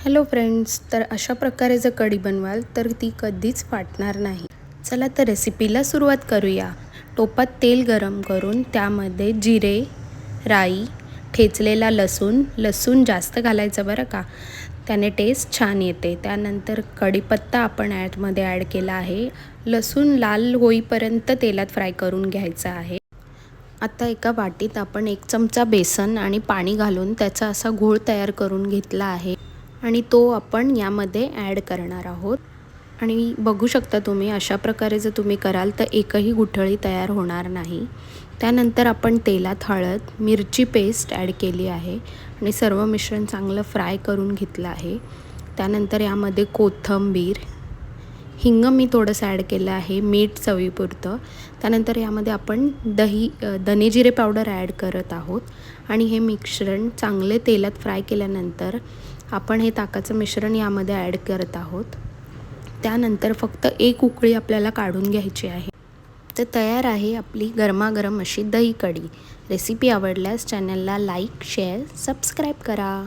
Hello friends तर अशा प्रकारे जर कढी बनवाल तर ती कधीच फाटणार नाही. चला तर रेसिपीला सुरुवात करूया. टोपात तेल गरम करून त्यामध्ये जिरे राई ठेचलेला लसूण लसूण जास्त घालायचं बरं का? त्याने टेस्ट छान येते. त्यानंतर कढीपत्ता आपण ॲडमध्ये ॲड केला आहे. लसूण लाल होईपर्यंत तेलात फ्राय करून घ्यायचं आहे. आता एका वाटीत आपण एक चमचा बेसन आणि पाणी घालून त्याचा असा घोळ तयार करून घेतला आहे. आणि तो आपण यामध्ये ॲड करणार आहोत. आणि बघू शकता तुम्ही अशा प्रकारे जर तुम्ही कराल तर एकही गुठळी तयार होणार नाही. त्यानंतर आपण तेलात हळद मिरची पेस्ट ॲड केली आहे आणि सर्व मिश्रण चांगलं फ्राय करून घेतलं आहे. त्यानंतर यामध्ये कोथिंबीर हिंग मी थोडंसं ॲड केलं आहे मीठ चवीपुरतं. त्यानंतर यामध्ये आपण दही धनेजिरे पावडर ॲड करत आहोत. आणि हे मिश्रण चांगले तेलात फ्राय केल्यानंतर आपण हे ताकाचं मिश्रण यामध्ये ॲड करत आहोत. त्यानंतर फक्त एक उकळी आपल्याला काढून घ्यायची आहे. तर तयार आहे आपली गरमागरम अशी दही कढी. रेसिपी आवडल्यास चॅनलला लाईक शेअर सबस्क्राईब करा.